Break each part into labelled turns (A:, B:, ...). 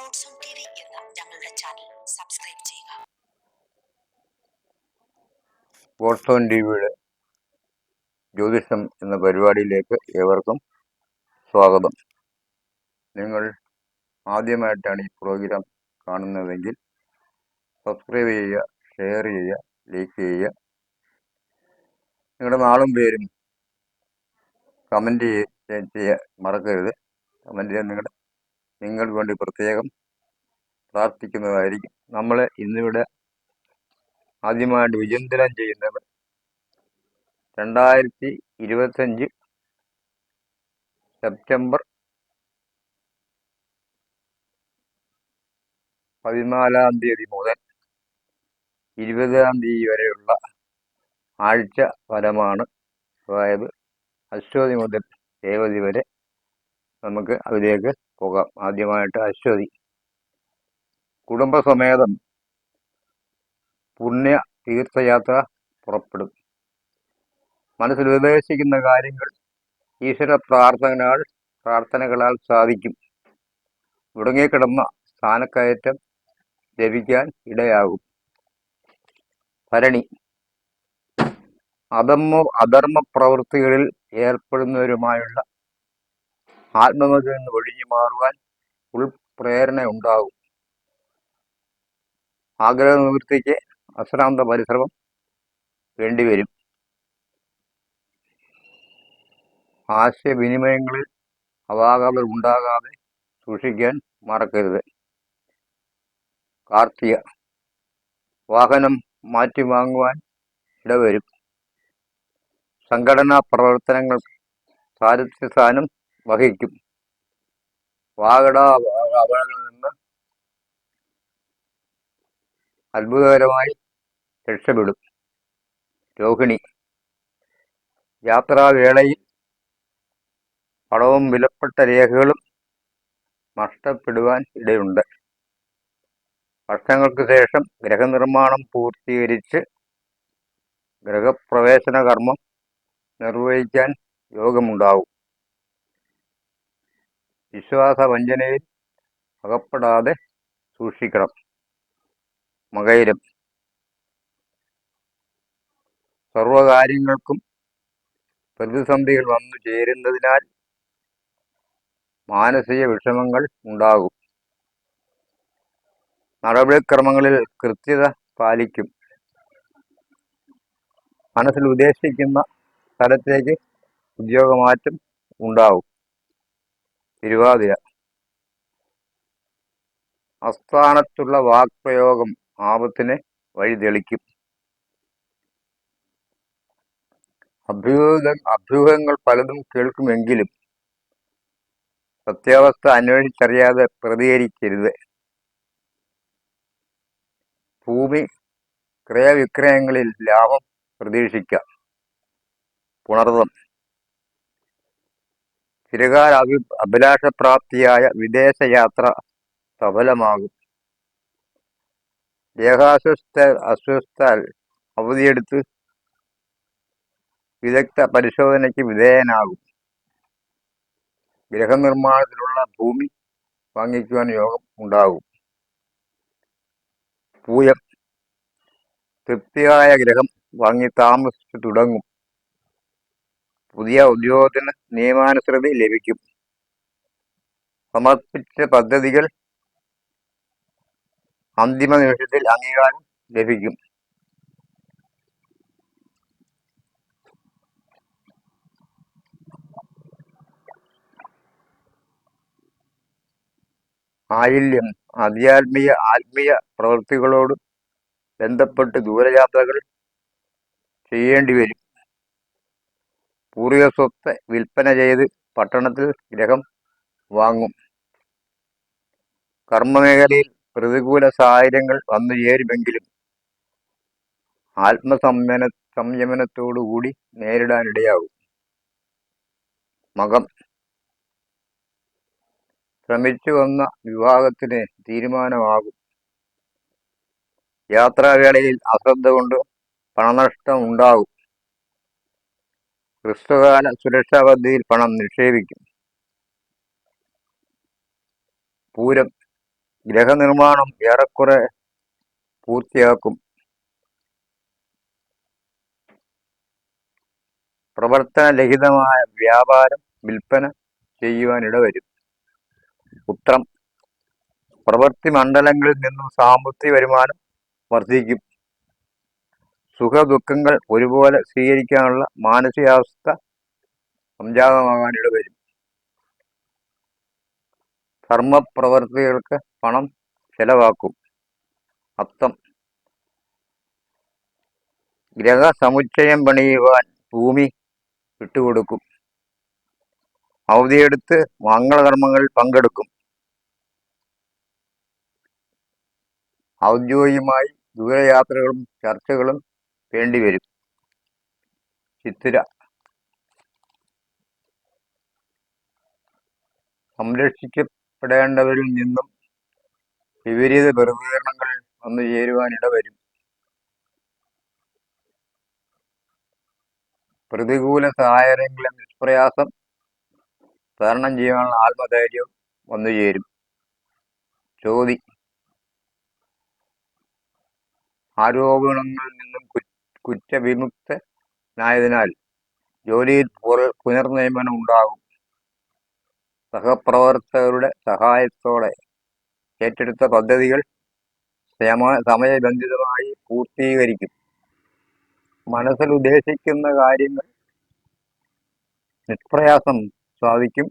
A: On T V എന്ന ഞങ്ങളുടെ channel subscribe ചെയ്യുക
B: സ്പോർട്സ് ടി വിയുടെ ജ്യോതിഷം എന്ന പരിപാടിയിലേക്ക് ഏവർക്കും സ്വാഗതം. നിങ്ങൾ ആദ്യമായിട്ടാണ് ഈ പ്രോഗ്രാം കാണുന്നതെങ്കിൽ സബ്സ്ക്രൈബ് ചെയ്യുക ഷെയർ ചെയ്യുക ലൈക്ക് ചെയ്യുക. നിങ്ങളുടെ നാളും പേരും കമന്റ് ചെയ്യാൻ മറക്കരുത്. കമന്റ് ചെയ്യാൻ നിങ്ങളുടെ നിങ്ങൾക്ക് വേണ്ടി പ്രത്യേകം പ്രാർത്ഥിക്കുന്നതായിരിക്കും. നമ്മളെ ഇന്നിവിടെ ആദ്യമായിട്ട് വിചിന്തനം ചെയ്യുന്നത് രണ്ടായിരത്തി ഇരുപത്തഞ്ച് സെപ്റ്റംബർ പതിനാലാം തീയതി മുതൽ ഇരുപതാം തീയതി വരെയുള്ള ആഴ്ച ഫലമാണ് അതായത് അശ്വതി മുതൽ രേവതി വരെ നമുക്ക് അതിലേക്ക് പോകാം ആദ്യമായിട്ട് അശ്വതി. കുടുംബസമേതം പുണ്യ തീർത്ഥയാത്ര പുറപ്പെടും. മനസ്സിൽ ഉദ്ദേശിക്കുന്ന കാര്യങ്ങൾ ഈശ്വര പ്രാർത്ഥനകൾ പ്രാർത്ഥനകളാൽ സാധിക്കും. മുടങ്ങിക്കിടന്ന സ്ഥാനക്കയറ്റം ലഭിക്കാൻ ഇടയാകും. ഭരണി. അധർമ്മ അധർമ്മ പ്രവൃത്തികളിൽ ഏർപ്പെടുന്നവരുമായുള്ള ആത്മബന്ധത്തിൽ നിന്ന് ഒഴിഞ്ഞു മാറുവാൻ ഉൾപ്രേരണ ഉണ്ടാകും. ആഗ്രഹ നിവൃത്തിക്ക് അശ്രാന്ത പരിശ്രമം വേണ്ടിവരും. ആശയവിനിമയങ്ങളിൽ അവാകതകൾ ഉണ്ടാകാതെ സൂക്ഷിക്കാൻ മറക്കരുത്. കാർത്തിക വാഹനം മാറ്റി വാങ്ങുവാൻ ഇടവരും. സംഘടനാ പ്രവർത്തനങ്ങൾ സാരഥ്യസ്ഥാനം വഹിക്കും. അപകടങ്ങളിൽ നിന്ന് അത്ഭുതകരമായി രക്ഷപ്പെടും. രോഹിണി യാത്രാവേളയിൽ പണവും വിലപ്പെട്ട രേഖകളും നഷ്ടപ്പെടുവാൻ ഇടയുണ്ട്. വർഷങ്ങൾക്ക് ശേഷം ഗ്രഹനിർമ്മാണം പൂർത്തീകരിച്ച് ഗ്രഹപ്രവേശന കർമ്മം നിർവഹിക്കാൻ യോഗമുണ്ടാവും. വിശ്വാസ വഞ്ചനയിൽ അകപ്പെടാതെ സൂക്ഷിക്കണം. മകയിലും സർവകാര്യങ്ങൾക്കും പ്രതിസന്ധികൾ വന്നു ചേരുന്നതിനാൽ മാനസിക വിഷമങ്ങൾ ഉണ്ടാകും. നടപടിക്രമങ്ങളിൽ കൃത്യത പാലിക്കും. മനസ്സിൽ ഉദ്ദേശിക്കുന്ന സ്ഥലത്തേക്ക് ഉദ്യോഗമാറ്റം ഉണ്ടാവും തിരുവാതിര അസ്ഥാനത്തുള്ള വാക്പ്രയോഗം ആപത്തിനെ വഴിതെളിക്കും അഭ്യൂഹ അഭ്യൂഹങ്ങൾ പലതും കേൾക്കുമെങ്കിലും സത്യാവസ്ഥ അന്വേഷിച്ചറിയാതെ പ്രതികരിക്കരുത്. ഭൂമി ക്രയവിക്രയങ്ങളിൽ ലാഭം പ്രതീക്ഷിക്കാം. പുണർതം. ചിരകാല അഭി അഭിലാഷപ്രാപ്തിയായ വിദേശയാത്ര സഫലമാകും. ദേഹാസ്വസ്ഥ അസ്വസ്ഥാൽ അവധിയെടുത്ത് വിദഗ്ധ പരിശോധനയ്ക്ക് വിധേയനാകും. ഗൃഹനിർമ്മാണത്തിലുള്ള ഭൂമി വാങ്ങിക്കുവാൻ യോഗം ഉണ്ടാകും. പൂയം തൃപ്തിയായ ഗ്രഹം വാങ്ങി താമസിച്ചു തുടങ്ങും. പുതിയ ഉദ്യോഗത്തിന് നിയമാനുസൃതി ലഭിക്കും. സമർപ്പിച്ച പദ്ധതികൾ അന്തിമ നിമിഷത്തിൽ അംഗീകാരം ലഭിക്കും. ആയില്യം ആധ്യാത്മിക ആത്മീയ പ്രവൃത്തികളോട് ബന്ധപ്പെട്ട് ദൂരയാത്രകൾ ചെയ്യേണ്ടി വരും പൂർവിക സ്വത്ത് വിൽപ്പന ചെയ്ത് പട്ടണത്തിൽ ഗ്രഹം വാങ്ങും. കർമ്മമേഖലയിൽ പ്രതികൂല സാഹചര്യങ്ങൾ വന്നു ചേരുമെങ്കിലും ആത്മസംയമന സംയമനത്തോടുകൂടി നേരിടാനിടയാകും. മകം. ശ്രമിച്ചു വന്ന വിവാഹത്തിന് തീരുമാനമാകും. യാത്രാവേളയിൽ അശ്രദ്ധ കൊണ്ട് പണനഷ്ടം ഉണ്ടാകും. ഹ്രസ്വകാല സുരക്ഷാ പദ്ധതിയിൽ പണം നിക്ഷേപിക്കും. പൂരം ഗ്രഹനിർമ്മാണം ഏറെക്കുറെ പൂർത്തിയാക്കും. പ്രവർത്തനരഹിതമായ വ്യാപാരം വിൽപ്പന ചെയ്യുവാനിട വരും ഉത്രം പ്രവൃത്തി മണ്ഡലങ്ങളിൽ നിന്നും സാമ്പത്തിക വരുമാനം വർദ്ധിക്കും. സുഖദുഃഖങ്ങൾ ഒരുപോലെ സ്വീകരിക്കാനുള്ള മാനസികാവസ്ഥ സംജാതമാകാനിട വരും. ധർമ്മപ്രവർത്തികൾക്ക് പണം ചെലവാക്കും. അത്തം. ഗ്രഹസമുച്ചയം പണിയുവാൻ ഭൂമി വിട്ടുകൊടുക്കും. അവധിയെടുത്ത് മംഗളകർമ്മങ്ങളിൽ പങ്കെടുക്കും. ഔദ്യോഗികമായി ദൂരയാത്രകളും ചർച്ചകളും വേണ്ടിവരും. ചിത്തിര. സംരക്ഷിക്കപ്പെടേണ്ടവരിൽ നിന്നും വിപരീത പ്രതികരണങ്ങൾ വന്നു ചേരുവാനിട വരും പ്രതികൂല സഹായങ്ങളെ നിഷ്പ്രയാസം തരണം ചെയ്യാനുള്ള ആത്മധൈര്യം വന്നു ചേരും. ചോതി. ആരോപണങ്ങളിൽ നിന്നും കു- കുറ്റവിമുക്തനായതിനാൽ ജോലിയിൽ പുനർനിയമനം ഉണ്ടാകും. സഹപ്രവർത്തകരുടെ സഹായത്തോടെ ഏറ്റെടുത്ത പദ്ധതികൾ സമയബന്ധിതമായി പൂർത്തീകരിക്കും. മനസ്സിൽ ഉദ്ദേശിക്കുന്ന കാര്യങ്ങൾ നിഷ്പ്രയാസം സാധിക്കും.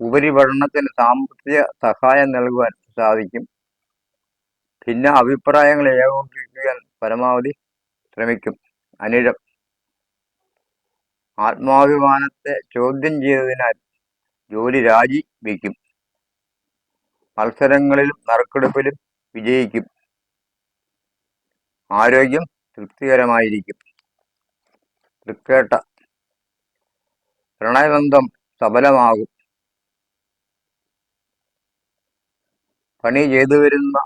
B: ഉപരിപഠനത്തിന് സാമ്പത്തിക സഹായം നൽകുവാൻ സാധിക്കും. ഭിന്ന അഭിപ്രായങ്ങൾ ഏകോപിപ്പിക്കാൻ പരമാവധി ശ്രമിക്കും. അനിഴം. ആത്മാഭിമാനത്തെ ചോദ്യം ചെയ്തതിനാൽ ജോലി രാജി വയ്ക്കും മത്സരങ്ങളിലും നറുക്കെടുപ്പിലും വിജയിക്കും. ആരോഗ്യം തൃപ്തികരമായിരിക്കും. തൃക്കേട്ട. പ്രണയബന്ധം സഫലമാകും പണി ചെയ്തു വരുന്ന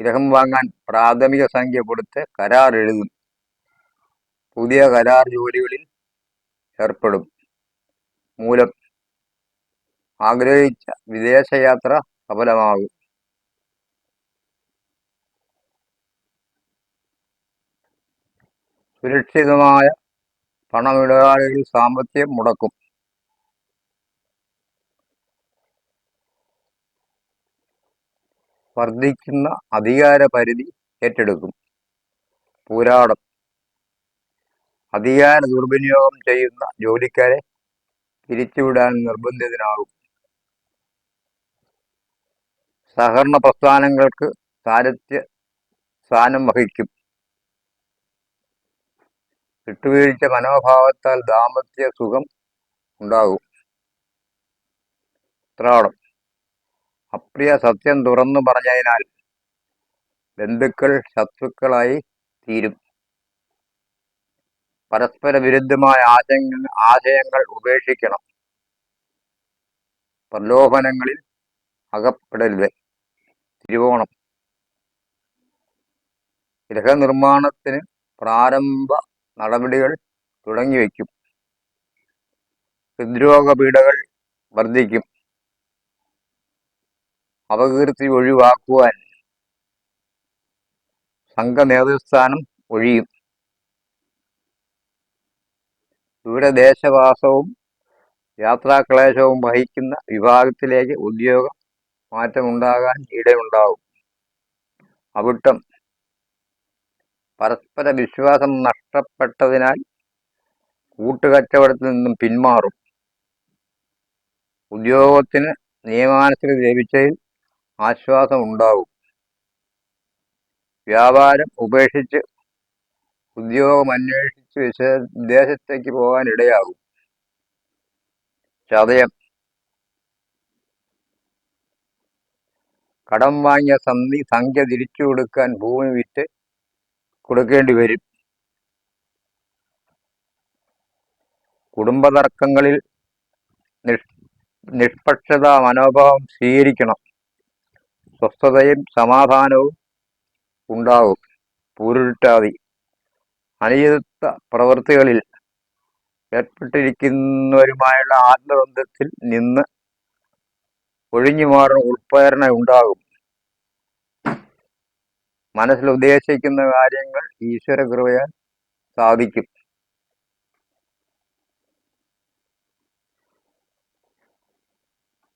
B: ഗ്രഹം വാങ്ങാൻ പ്രാഥമിക സംഖ്യ കൊടുത്ത് കരാർ എഴുതും. പുതിയ കരാർ ജോലികളിൽ ഏർപ്പെടും. മൂലം ആഗ്രഹിച്ച വിദേശയാത്ര സഫലമാകും. സുരക്ഷിതമായ പണമിടപാടുകളിൽ സാമ്പത്തികം മുടക്കും. വർദ്ധിക്കുന്ന അധികാര പരിധി ഏറ്റെടുക്കും. പോരാടം. അധികാര ദുർവിനിയോഗം ചെയ്യുന്ന ജോലിക്കാരെ പിരിച്ചുവിടാൻ നിർബന്ധിതനാകും. സഹകരണ പ്രസ്ഥാനങ്ങൾക്ക് സാരഥ്യ സ്ഥാനം വഹിക്കും. വിട്ടുവീഴ്ച മനോഭാവത്താൽ ദാമ്പത്യ സുഖം ഉണ്ടാകും. ഉത്രാടം. അപ്രിയ സത്യം തുറന്നു പറഞ്ഞതിനാൽ ബന്ധുക്കൾ ശത്രുക്കളായി തീരും. പരസ്പര വിരുദ്ധമായ ആശയങ്ങൾ ആശയങ്ങൾ ഉപേക്ഷിക്കണം. പ്രലോഭനങ്ങളിൽ അകപ്പെടരുത്. തിരുവോണം. ഗൃഹനിർമ്മാണത്തിന് പ്രാരംഭ നടപടികൾ തുടങ്ങിവെക്കും. ഹൃദ്രോഗ പീഡകൾ വർദ്ധിക്കും. അപകീർത്തി ഒഴിവാക്കുവാൻ സംഘ നേതൃസ്ഥാനം ഒഴിയും. ദൂരദേശവാസവും യാത്രാക്ലേശവും വഹിക്കുന്ന വിഭാഗത്തിലേക്ക് ഉദ്യോഗം മാറ്റമുണ്ടാകാൻ ഇടയുണ്ടാവും അവിട്ടം പരസ്പര വിശ്വാസം നഷ്ടപ്പെട്ടതിനാൽ കൂട്ടുകച്ചവടത്തിൽ നിന്നും പിന്മാറും. ഉദ്യോഗത്തിന് നിയമാനുസൃതി ലഭിച്ചതിൽ ആശ്വാസം ഉണ്ടാവും വ്യാപാരം ഉപേക്ഷിച്ച് ഉദ്യോഗം അന്വേഷിച്ച് വിശ വിദേശത്തേക്ക് പോകാൻ ഇടയാകും ചതയം. കടം വാങ്ങിയ സന്ധി സംഖ്യ തിരിച്ചു കൊടുക്കാൻ ഭൂമി വിറ്റ് കൊടുക്കേണ്ടി വരും. കുടുംബതർക്കങ്ങളിൽ നിഷ് നിഷ്പക്ഷതാ മനോഭാവം സ്വീകരിക്കണം. സ്വസ്ഥതയും സമാധാനവും ഉണ്ടാവും. പൂരുരുട്ടാതി. അനിയത്ത പ്രവൃത്തികളിൽ ഏർപ്പെട്ടിരിക്കുന്നവരുമായുള്ള ആത്മബന്ധത്തിൽ നിന്ന് ഒഴിഞ്ഞു മാറുന്ന ഉൾപ്രേരണ ഉണ്ടാകും. മനസ്സിൽ ഉദ്ദേശിക്കുന്ന കാര്യങ്ങൾ ഈശ്വര കൃപയാൽ സാധിക്കും.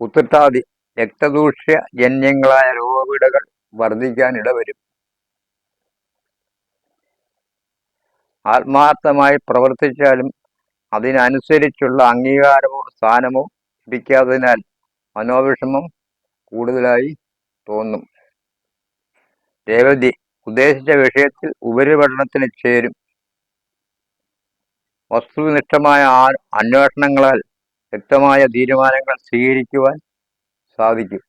B: ഉത്രട്ടാതി രക്തദൂഷ്യ ജന്യങ്ങളായ രോഗപീഠകൾ വർദ്ധിക്കാൻ ഇടവരും. ആത്മാർത്ഥമായി പ്രവർത്തിച്ചാലും അതിനനുസരിച്ചുള്ള അംഗീകാരമോ സ്ഥാനമോ ലഭിക്കാത്തതിനാൽ മനോവിഷമം കൂടുതലായി തോന്നും. രേവതി ഉദ്ദേശിച്ച വിഷയത്തിൽ ഉപരിപഠനത്തിന് ചേരും. വസ്തുനിഷ്ഠമായ അന്വേഷണങ്ങളാൽ വ്യക്തമായ തീരുമാനങ്ങൾ സ്വീകരിക്കുവാൻ സാധിക്കും.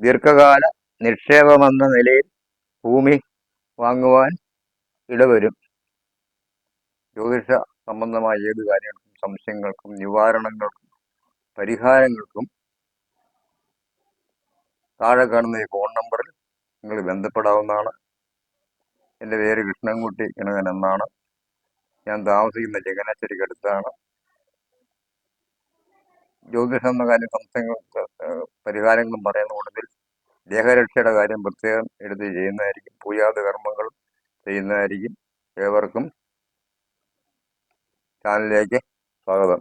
B: ദീർഘകാല നിക്ഷേപമെന്ന നിലയിൽ ഭൂമി വാങ്ങുവാൻ ഇടവരും. ജ്യോതിഷ സംബന്ധമായ ഏത് കാര്യങ്ങൾക്കും സംശയങ്ങൾക്കും നിവാരണങ്ങൾക്കും പരിഹാരങ്ങൾക്കും താഴെ കാണുന്ന ഈ ഫോൺ നമ്പറിൽ നിങ്ങൾ ബന്ധപ്പെടാവുന്നതാണ്. എന്റെ പേര് കൃഷ്ണൻകുട്ടി കിണകൻ എന്നാണ്. ഞാൻ താമസിക്കുന്ന ചങ്ങനാശ്ശേരിക്ക് അടുത്താണ് ജ്യോതിഷം എന്ന കാര്യം സംശയങ്ങൾക്ക് പരിഹാരങ്ങളും പറയുന്ന കൂടുതൽ ദേഹരക്ഷയുടെ കാര്യം പ്രത്യേകം എടുത്ത് ചെയ്യുന്നതായിരിക്കും. പൂജാത കർമ്മങ്ങൾ ചെയ്യുന്നതായിരിക്കും ഏവർക്കും ചാനലിലേക്ക് സ്വാഗതം.